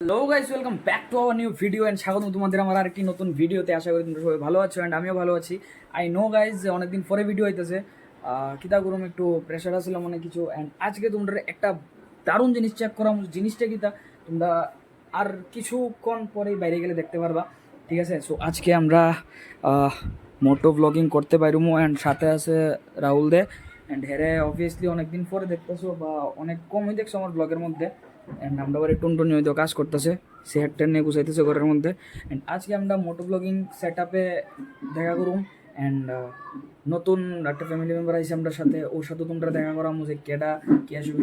Hello guys welcome back to our new video and স্বাগত তোমাদের আমার আরেকটি নতুন ভিডিওতে আশা করি তোমরা সবাই ভালো আছো অ্যান্ড আমিও ভালো আছি। আই নো গাইজ যে অনেকদিন পরে ভিডিও হইতেছে। কিতা করুম একটু প্রেশার আসছিলাম অনেক কিছু অ্যান্ড আজকে তোমরা একটা দারুণ জিনিস চেক করাম। জিনিসটা কিতা তোমরা আর কিছুক্ষণ পরেই বাইরে গেলে দেখতে পারবা। ঠিক আছে? সো আজকে আমরা মোটো ব্লগিং করতে পারব অ্যান্ড সাথে আছে রাহুল দে। অ্যান্ড হেরে অবভিয়াসলি অনেকদিন পরে দেখতেছো বা অনেক কমই দেখছ আমার ব্লগের মধ্যে। অ্যান্ড আমরা আবার টুনটুনি হয়তো কাজ করতেছে, সে হেডটা নিয়ে গুছাইতেছে ঘরের মধ্যে। অ্যান্ড আজকে আমরা মোটো ব্লগিং সেট আপে দেখা করুম। অ্যান্ড নতুন একটা ফ্যামিলি মেম্বার আছে আমরা সাথে, ওর সাথে তোমরা দেখা করাম যে কেডা, কি আসবে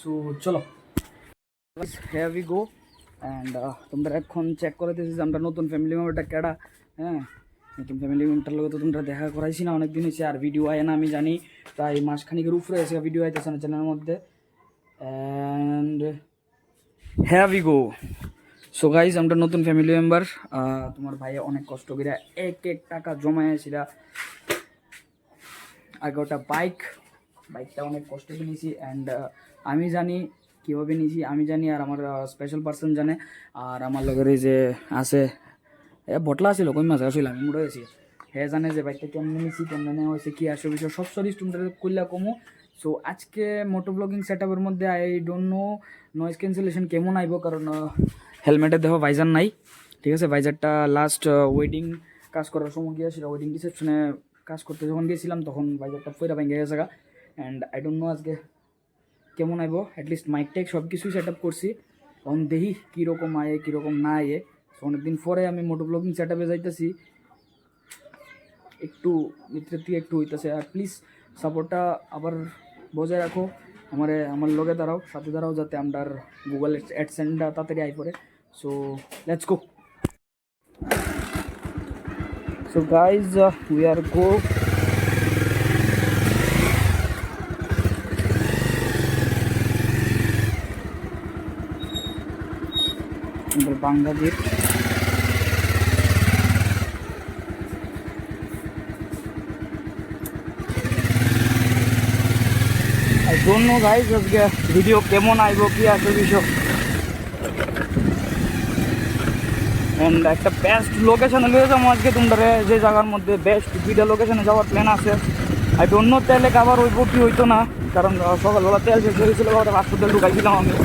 সো চলো। হ্যাভ গো অ্যান্ড তোমরা এখন চেক করে দিয়েছি যে আমরা নতুন ফ্যামিলি মেম্বারটা কেডা। হ্যাঁ নতুন ফ্যামিলি মেম্বারটার লগে তো তোমরা দেখা করাইছি না অনেক দিন হয়েছে আর ভিডিও আয় না, আমি জানি। প্রায় মাসখানিকের উপরে এসে ভিডিও আইতেছে না চ্যানেলের মধ্যে। And we go so guys আমরা নতুন ফ্যামিলি মেম্বার তোমার ভাই অনেক কষ্ট করে এক এক টাকা জমায় আসিরা আগে ওটা বাইক বাইকটা অনেক কষ্ট কিনেছি অ্যান্ড আমি জানি কীভাবে নিয়েছি। আমি জানি আর আমার স্পেশাল পার্সন জানে। আর আমার লগের যে আছে, এ, বটলা ছিল কই মাছ আসলে আমি মুড়ে গেছি। হে জানে যে বাইকটা কেমনে নিয়েছি, কেমনে নেওয়া হয়েছে, কী আসবে, বিষয় সব সরি তোমরা কইলা কমো। সো আজকে মোটো ব্লগিং সেট আপের মধ্যে I don't know noise cancellation কেমন আইব, কারণ হেলমেটের দেখো ভাইজার নাই, ঠিক আছে? ভাইজারটা লাস্ট ওয়েডিং কাজ করার সময় গিয়েছিল ওয়েডিং রিসেপশনে কাজ করতে যখন গিয়েছিলাম তখন ভাইজারটা ফেরা ভেঙে গেছে গা। অ্যান্ড আই ডোন্ট নো আজকে কেমন আইব অ্যাটলিস্ট মাইক টেক সব কিছুই সেট আপ করছি। তখন দেখি কীরকম আয়ে, কীরকম না আয়ে। তো অনেকদিন পরে আমি মোটো ব্লগিং সেট আপে যাইতেছি। একটু মিত্রের থেকে একটু হইতেছে। আর প্লিজ সাপোর্টটা আবার বজায় রাখো, আমারে, আমার লগে দাঁড়াও, সাথে দাঁড়াও যাতে আমরা গুগল অ্যাডসেন্ডটা তাড়াতাড়ি আই পড়ে। So let's go so guys we are go Bangladesh I know guys আজকে ভিডিও কেমন আইব, কি আসবে বিষয়? অ্যান্ড একটা বেস্ট লোকেশনে লিয়ে যাব আজকে তোমরা যে জায়গার মধ্যে বেস্ট দুইটা লোকেশনে যাওয়ার প্ল্যান আছে। আর নো তেলে খাবার হইব কি হইতো না, কারণ সকালবেলা তেল শেষ হয়েছিল ওটা রাস্তা তেল ঢুকাইছিলাম আমি।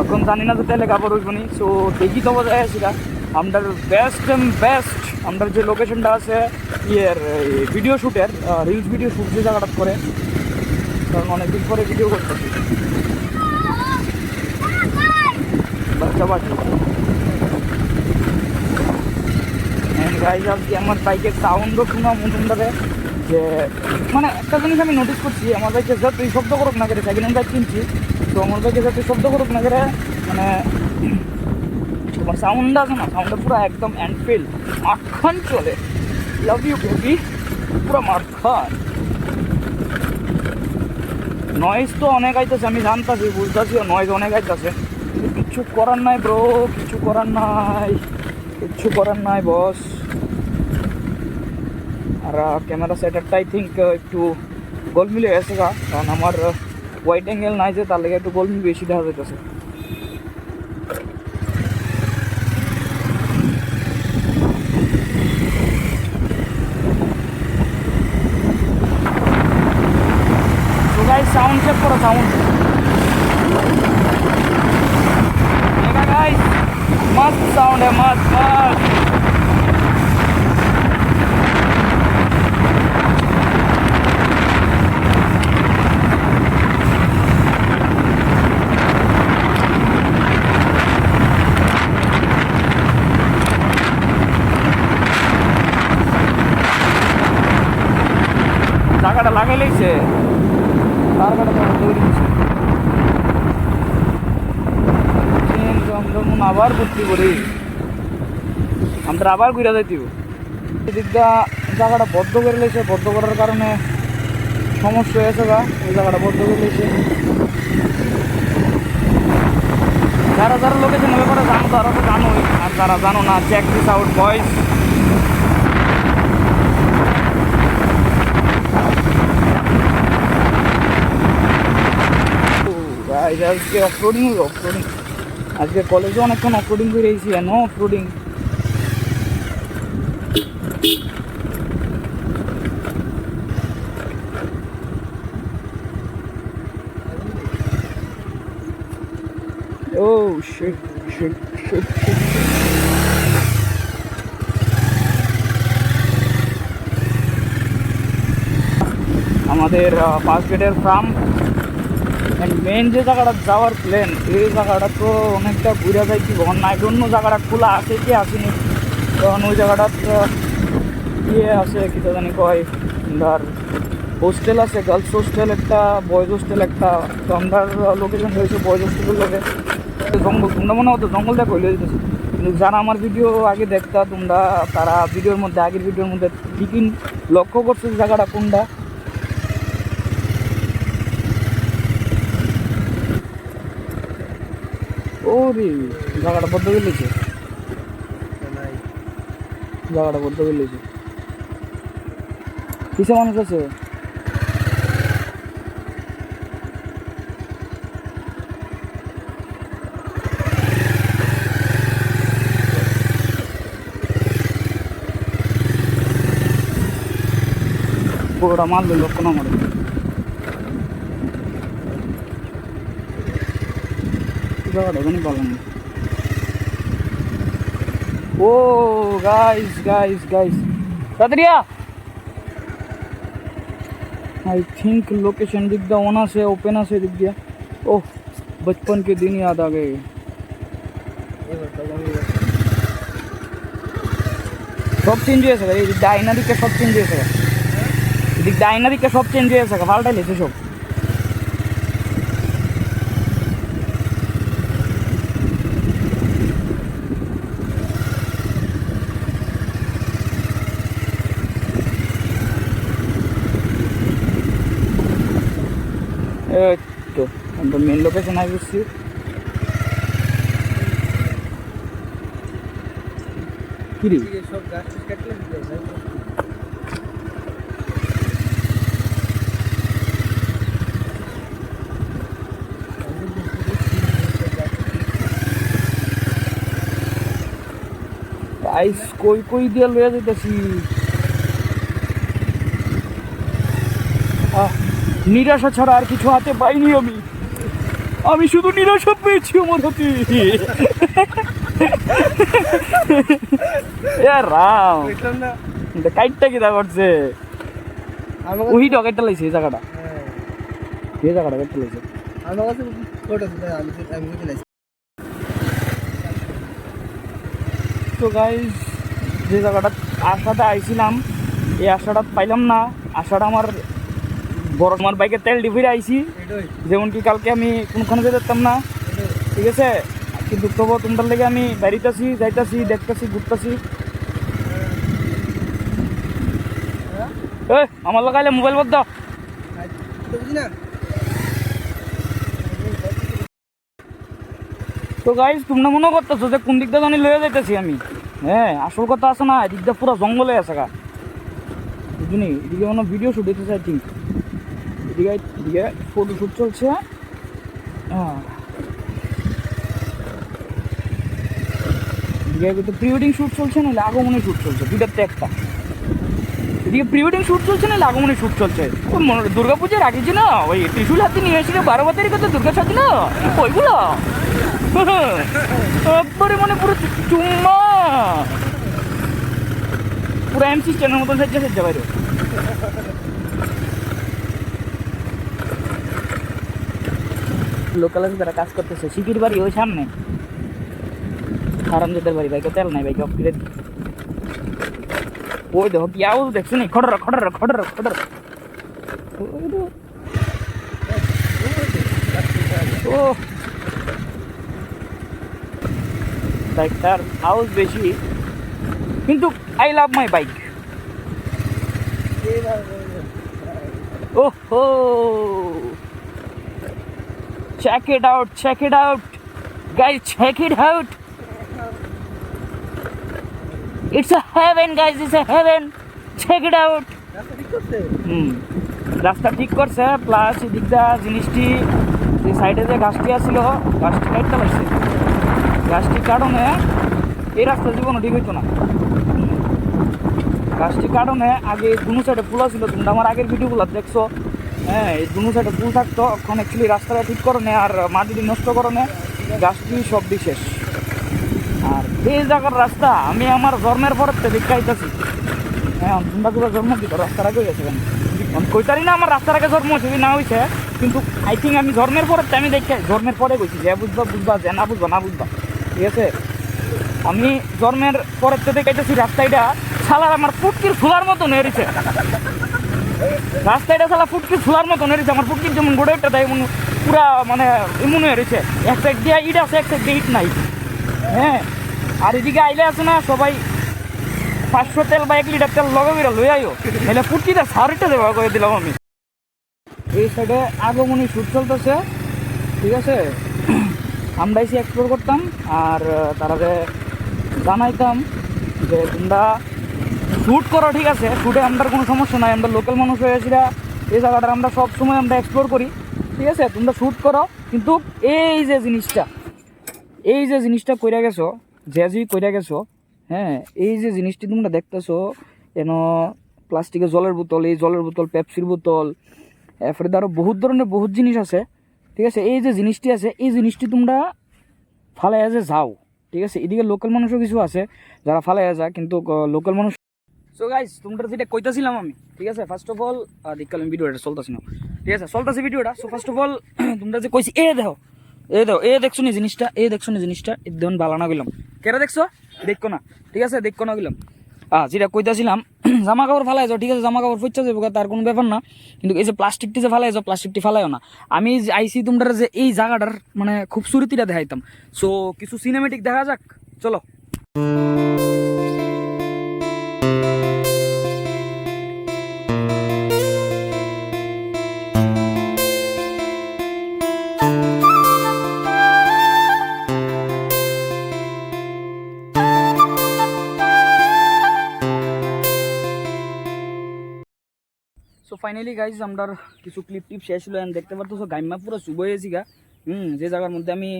এখন জানি না যে তেলে খাবার হইব নি সো দেখি তো বোঝা সেটা আমাদের বেস্ট এন্ড বেস্ট আমাদের যে লোকেশনটা আছে, ইয়ের ভিডিও শ্যুটের রিলস ভিডিও শ্যুট যে জায়গাটা করে কারণ অনেকদিন পরে ভিডিও করতেছি। বাচ্চা বাচ্চা। আমার বাইকের সাউন্ডও শোনা মতনটারে যে মানে একটা জিনিস আমি নোটিস করছি, আমার বাইকে তুই শব্দ করুক না করে সেকেন্ড হ্যান্ড বাইক কিনছি, তো আমার বাইকে যতই শব্দ করুক না করে মানে তোমার সাউন্ড আছে না? সাউন্ডটা পুরো একদম অ্যান্ড ফিল মাখন চলে। লাভ ইউ বেবি পুরো মাখন নয়েজ তো অনেক আইতেছে, আমি জানতাছি বুঝতেছি নয়েজ অনেক আইতেছে। কিছু করার নাই ব্রো কিছু করার নাই, কিচ্ছু করার নাই বস আর ক্যামেরা সেটারটা আই থিঙ্ক একটু গোল মিলে গেছে কারণ আমার হোয়াইট অ্যাঙ্গেল নাই যে, তার লেগে একটু গোল মিল বেশি দেখা যাইতেছে। ভর্তি আমরা আবার ঘুরে যাইতিব। এদিকটা জায়গাটা বদ্ধ করে লেছে, বদ্ধ করার কারণে সমস্যা হয়েছে গা ওই জায়গাটা বদ্ধ করে লেছে। যারা যারা লোকেশন ব্যাপারে জানো, তারা তো জানোই, আর যারা জানো না চেক দিস আউট বয়েস আজকে অফরোডিং অফরোডিং আজকে কলেজে অনেকক্ষণ অফরোডিং করে এসেছি no off-roading Oh shit, shit. আমাদের ফার্স্ট গেটের ফার্ম অ্যান্ড মেন যে জায়গাটা যাওয়ার প্ল্যান এই জায়গাটা তো অনেকটা ঘুরে যায় কি ভন নাই অন্য জায়গাটা খোলা আছে কি আসেনি? কারণ ওই জায়গাটা ইয়ে আছে, কি তো জানি কয়, ধর হোস্টেল আছে গার্লস হোস্টেল একটা বয়েজ হোস্টেল একটা। তো লোকেশন হয়েছে বয়েজ হোস্টেলের লোকে জঙ্গল, তোমরা মনে হতো জঙ্গল দেখো হইলে যেতেছে কিন্তু যারা আমার ভিডিও আগে দেখতা, তোমরা তারা ভিডিওর মধ্যে, আগের ভিডিওর মধ্যে ঠিকই লক্ষ্য করছ জায়গাটা কোনটা। ওরে জায়গাটা বদ্ধ গেলেছে জায়গাটা বদ্ধ গেলেছে কিসে মানুষ আছে? পুরোটা মারলো লক্ষ্য না ओ guys guys guys I think location दिख गया ओना से ओपेना से दिख गया। ओह, बचपन के दिन याद आ गए। सब चेंज हो सका डायनरी के सब चेंज हो सका डायनरी के सब चेंज हो सका फाल डाले सब আমরা মেন লোকেশন আই গেছি। কি রে? সব গাছ আইস কই কই দিয়ে লয়ে যাইতেছি? আহ, নিরাশা ছাড়া আর কিছু হাতে পাইনি আমি। আমি শুধু নিরাশা পেয়েছি আমার হাতে। রাম। কাইটটা কি দা করছে ওই ডকেটটা লাইছে এই জায়গাটা। হ্যাঁ। এই জায়গাটা কাইটটা লাইছে আমার কাছে আমি আমি তো গাইজ যে জায়গাটা আশাটা আইছিলাম এই আশাটা পাইলাম না। আশাটা আমার বড় আমার বাইকের তেল ডিভিরে আইছি। যেমন কি কালকে আমি কোনখানে যেতে পারতাম না। ঠিক আছে? কিন্তু তবু তোমাদের লেগে আমি বেরিতেছি যাইতাছি, দেখতেছি, ঘুরতেছি। আমার লাগাইলে মোবাইল বাদ তো গাইজ তোমরা মনে করতেছো যে কোন দিকটা জানি লয়ে যাইতেছি আমি? হ্যাঁ আসল কথা আছে না এদিকটা পুরো জঙ্গলে আছে গা। বুঝলি? এদিকে মনে ভিডিও শুট হইতেছে আই থিঙ্ক এদিকে এদিকে ফটো শুট চলছে। হ্যাঁ। প্রি ওয়েডিং শ্যুট চলছে না আগমনী শ্যুট চলছে দুইটাতে একটা। এদিকে প্রি ওয়েডিং শ্যুট চলছে না আগমনী শ্যুট চলছে। ওই মনে- দুর্গাপূজার আগে যে না, ওই ত্রিশুল হাতে নিয়ে এসেছিল বারো বাতারি কত দুর্গা সাজি না? ওইগুলো একবারে মানে পুরো চুম্মা। পুরো এমসি স্ট্যান্ডের মতন সাজ্জা সাজ্জা বাইরে। লোকাল আছে তারা কাজ করতেছে সিকির বাড়ি ওই সামনে হারামজাদের বাড়ি বাইকে তেল নাই বাইকে অফ করে দিই। ওই দেখো পিয়াও দেখছ নি খড়র খড়র খড়র খড়র। ও বাইকটার আওয়াজ বেশি কিন্তু I love my bike oh. Check it out, check it out. Guys, check it out. It's a heaven, guys, it's a heaven. Check it out. রাস্তা ঠিক করছে প্লাস এদিকটা জিনিসটি যে সাইডে যে গাছটি আছিল গাছটি কাটতে পারছে গাছটি কারণে এই রাস্তা জীবনও ঠিক হইতো না গাছটি কারণে আগে দুনো সাইডে ফুলা ছিল তোমরা আমার আগের ভিডিওগুলো দেখছ হ্যাঁ এই দুনো সাইডে ফুল থাকতো। এখন অ্যাকচুয়ালি রাস্তাটা ঠিক করনে আর মাটি নষ্ট করনে গাছটি সব বিশেষ আর এই জায়গার রাস্তা, আমি আমার জন্মের পরের থেকে দেখাইতেছি। হ্যাঁ তোমরা গুলো জন্ম দিত রাস্তাটা কই গেছে আমি কইতারি না, আমার রাস্তার আগে জন্ম হয়েছে না হয়েছে কিন্তু আই থিঙ্ক আমি জন্মের পরে আমি দেখে জন্মের পরে কইছি যে বুঝবা বুঝবা, যে না বুঝবা না বুঝবা। ঠিক আছে? আমি জন্মের পরের থেকে দেখাইতেছি রাস্তাটা। শালার আমার ফুটকির ফুলার মতো নেড়েছে রাস্তাটা শালা ফুটকির ফুলার মতো নেড়েছে আমার ফুটকির যেমন গোড়ে একটা দেয়, এমন পুরা মানে এমন হয়েছে এক সাইড দিয়ে ইট আছে, এক সাইড দিয়ে ইট নাই। হ্যাঁ? আর এদিকে আইলে আছে না, সবাই পাঁচশো তেল বা এক লিটার তেল লগে বেরা লই আইও। নাহলে ফুটকিটা সারিটা দেওয়া করে দিলাম আমি। এই সাইডে আগমনী শুট চলতেছে। ঠিক আছে? আমরা এসে এক্সপ্লোর করতাম, আর তারাকে জানাইতাম যে তোমরা শ্যুট করো, ঠিক আছে? শ্যুটে আমরা কোনো সমস্যা নাই, আমরা লোকাল মানুষ হয়েছিরা এই জায়গাটা আমরা সব সময় আমরা এক্সপ্লোর করি, ঠিক আছে? তোমরা শ্যুট করো, কিন্তু এই যে জিনিসটা, এই যে জিনিসটা কইরা গেছো, যে যে কইরা গেছো হ্যাঁ এই যে জিনিসটি তোমরা দেখতেছো, যেন প্লাস্টিকের জলের বোতল, এই জলের বোতল পেপসির বোতল, এরপরে আরও বহুত ধরনের বহুত জিনিস আছে, ঠিক আছে? এই যে জিনিসটি আছে, এই জিনিসটি তোমরা ফালাইয়া যে যাও, ঠিক আছে? এদিকে লোকাল মানুষও কিছু আছে, যারা ফালাইয়া যায়, কিন্তু লোকাল মানুষ সো গাইজ তোমরা যেটা কইতাছিলাম আমি, ঠিক আছে? ফার্স্ট অফ অল দেখলাম ভিডিওটা চলতেছি না ঠিক আছে? চলতেছে ভিডিওটা। সো ফার্স্ট অফ অল তোমরা যে কইছি, এ দেখো এ দেখো, এ দেখছ নি জিনিসটা? এ দেখছ নি জিনিসটা? এ দেখুন বালানা গেলাম কেরা দেখছ? দেখো না। ঠিক আছে? দেখো না গেলাম আহ, যেটা কইতাছিলাম জামা কাপড় ফালাই যাও, ঠিক আছে? জামা কাপড় ফুচা যাব তার কোনো ব্যাপার না। কিন্তু এই যে প্লাস্টিকটি যে ফালাই যাও, প্লাস্টিকটি ফালাইও না। আমি আইসি তোমরা যে এই জায়গাটার মানে খুবসুরতিটা দেখাইতাম। সো কিছু সিনেমেটিক দেখা যাক। চলো। সো ফাইনালি গাইজ আমরা কিছু ক্লিপ টিপ শেষ হলো দেখতে পারতো গাইমা পুরো শুভ হয়েছি গা। হুম, যে জায়গার মধ্যে আমি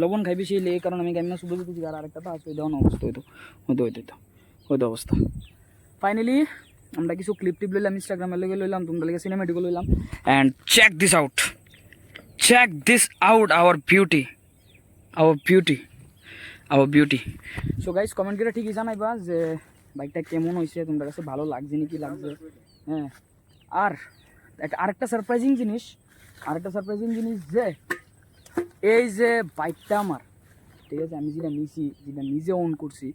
লবণ খাই বেশি এই কারণে আমি গাইমা শুভ দিতেছি আর আরেকটা তো আছে দেওয়ানো অবস্থা হইতো হইতো হইতো হইতো হইতো অবস্থা। ফাইনালি আমরা কিছু ক্লিপ টিপ লইলাম ইনস্টাগ্রামে লেগে লইলাম তোমরা লেগে সিনেমেটিকও লইলাম। And check this out check this out our beauty our beauty our beauty so guys comment করে ঠিকই জানাইবা যে বাইকটা কেমন হয়েছে তোমাদের কাছে ভালো লাগছে নাকি লাগছে? হ্যাঁ। আর আরেকটা সারপ্রাইজিং জিনিস, আরেকটা সারপ্রাইজিং জিনিস যে, এই যে বাইকটা আমার, ঠিক আছে? আমি যেটা নিছি, যেটা নিজে ওন করছি,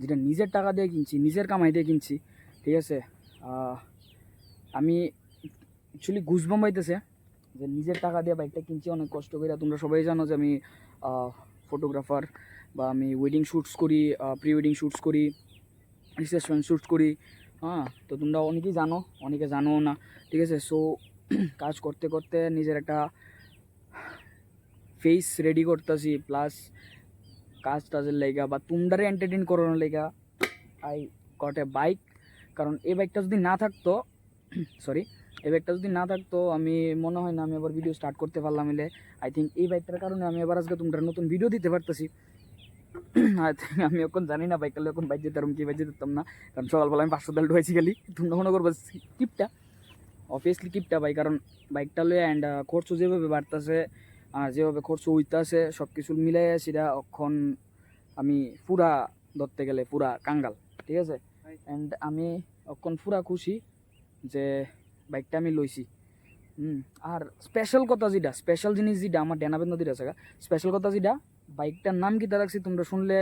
যেটা নিজের টাকা দিয়ে কিনছি, নিজের কামাই দিয়ে কিনছি, ঠিক আছে? আমি অ্যাকচুয়ালি ঘুষবম পাইতেছে, যে নিজের টাকা দিয়ে বাইকটা কিনছি, অনেক কষ্ট করে তোমরা সবাই জানো যে আমি ফটোগ্রাফার বা আমি ওয়েডিং শ্যুটস করি প্রি ওয়েডিং শ্যুটস করি রিসেপশন শ্যুট করি হ্যাঁ তো তোমরা অনেকেই জানো, অনেকে জানো না, ঠিক আছে? সো কাজ করতে করতে নিজের একটা ফেস রেডি করতেছি প্লাস কাজ টাজের লেগা, বা তোমরারে এন্টারটেন করানোর লেগা আই গট এ বাইক কারণ এই বাইকটা যদি না থাকতো সরি এই বাইকটা যদি না থাকতো, আমি, মনে হয় না আমি আবার ভিডিও স্টার্ট করতে পারলাম এলে। আই থিঙ্ক এই বাইকটার কারণে আমি এবার আজকে তোমরা নতুন ভিডিও দিতে পারতেছি। আমি এখন জানি না বাইক এখন বাইক যেতে কি বাইক যেতাম না। কারণ সকালবেলা আমি পাঁচশো তেল ঢুকেছি গেলি তোমরা করব কিপটা। অবভিয়াসলি কিপটা ভাই, কারণ বাইকটা লয়ে অ্যান্ড খরচ যেভাবে বাড়তেছে আর যেভাবে খরচ হইতাছে সব কিছু মিলাই সেটা এখন আমি পুরা ধরতে গেলে পুরা কাঙ্গাল, ঠিক আছে? অ্যান্ড আমি এখন পুরা খুশি যে বাইকটা আমি লইছি। হুম, আর স্পেশাল কথা যেটা স্পেশাল জিনিস যেটা, আমার ডেনাবেন নদীর আছে স্পেশাল কথা যেটা বাইকটার নাম কি রাখছি তোমরা শুনলে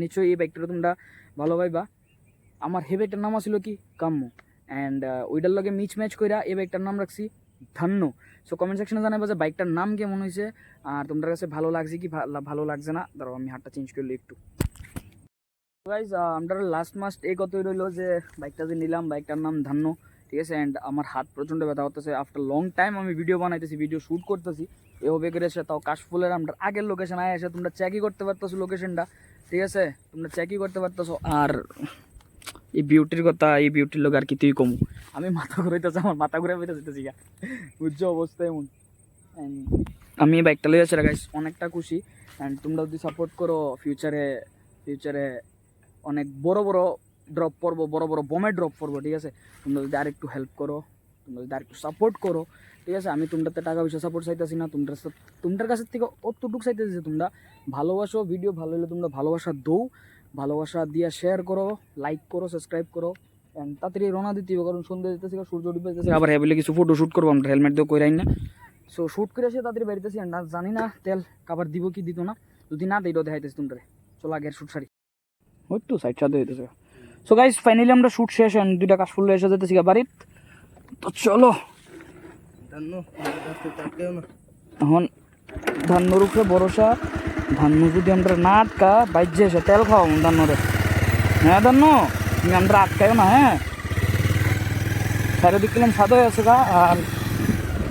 নিশ্চয়ই এই বাইকটা তোমরা ভালো পাইবা। আমার হে বাইকটার নাম আছিল কি? কাম্য অ্যান্ড ওইটার লগে মিচ ম্যাচ কইরা এই বাইকটার নাম রাখছি ধান্য সো কমেন্ট সেকশনে জানাবা যে বাইকটার নাম কেমন হয়েছে আর তোমাদের কাছে ভালো লাগছে কি ভালো লাগছে না? ধরো, আমি হাতটা চেঞ্জ করলে একটু। গাইজ আমরা লাস্ট মাস্ট এই কথাই রইল যে বাইকটা যে নিলাম, বাইকটার নাম ধান্য ঠিক আছে? অ্যান্ড আমার হাত প্রচণ্ড ব্যথা করতেছে। আফটার লং টাইম আমি ভিডিও বানাইতেছি ভিডিও শ্যুট করতেছি। এভাবে করে এসে তাও কাশফুলের আমরা আগের লোকেশন আয় এসে তোমরা চেকই করতে পারতেছো লোকেশনটা ঠিক আছে? তোমরা চেকই করতে পারতেছো। আর এই বিউটির কথা, এই বিউটির লোক আর কি তুই কমু। আমি মাথা ঘুরাইতেছে, আমার মাথা ঘুরে পেতে যেতেছি গা। বুঝছ অবস্থা এমন। আমি বাইকটা লইয়াছি গাইস অনেকটা খুশি। অ্যান্ড তোমরা যদি সাপোর্ট করো ফিউচারে ফিউচারে অনেক বড় বড় ড্রপ পড়ব বড় বড় বোমে ড্রপ পড়ব ঠিক আছে? তোমরা যদি আরেকটু হেল্প করো তোমরা যদি আরেকটু সাপোর্ট করো, ঠিক আছে? আমি তোমরাতে টাকা পয়সা সাপোর্ট চাইতেছি না, তোমরা তোমার কাছের থেকে অতটুকু চাইতেছি যে তোমরা ভালোবাসো ভিডিও ভালো হলে তোমরা ভালোবাসা দৌ ভালোবাসা দিয়ে শেয়ার করো লাইক করো সাবস্ক্রাইব করো তাড়াতাড়ি রওনা দিতে হবে কারণ সন্ধ্যে যেতেছে সূর্য ডুবে যেতেছে আবার হ্যাঁ কিছু ফটো শ্যুট করব, আমরা হেলমেট দিয়ে কইরাই না। সো শ্যুট করে এসে তাড়াতাড়ি বাড়িতেছি আর জানি না, তেল কাবার দিব কি দিত না। যদি না দেই দেখাইতেছি তোমরা। চলো আগের শ্যুট সারি। ওই তো সাইড সাথে হইতেছে। সো গাইস ফাইনালি আমরা শ্যুট শেষ দুইটা কাজ ফুল এসে যেতেছি বাড়িত। তো চলো এখন ধান্নর উপরে ভরসা। ধান্ন যদি আমরা না আটকা বাইজে এসে তেল খাওয়াম ধান্নরে হ্যাঁ ধান্ন তুমি আমরা আটকাও না হ্যাঁ? চারিদিক কিলাম সাদা হয়ে আছে গা আর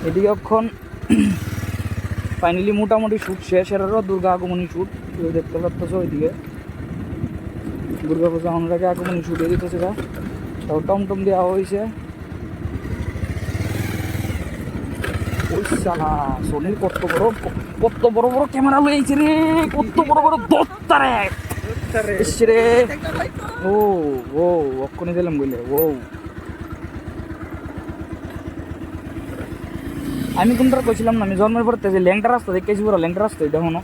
এদিকে এখন ফাইনালি মোটামুটি শ্যুট শেষ। এরারও দুর্গা আগমনী শ্যুট দেখতে পাচ্ছ ওইদিকে। দুর্গা পূজা আমাদের আগে আগমনী শ্যুট হয়ে দিতেছে গা। তাও টমটম দেওয়া হয়েছে। ওই সোনির কত বড় কত বড় বড় ক্যামেরা লইছে রে কত বড় বড় দত্তা রে। ইস রে। ও ও অক্ষণে দিলাম বলে ও। আমি কোনটা কইছিলাম না আমি জন্মের পর যে ল্যাংটা রাস্তা দেখেছি পুরো ল্যাংটা রাস্তা দেখো হনো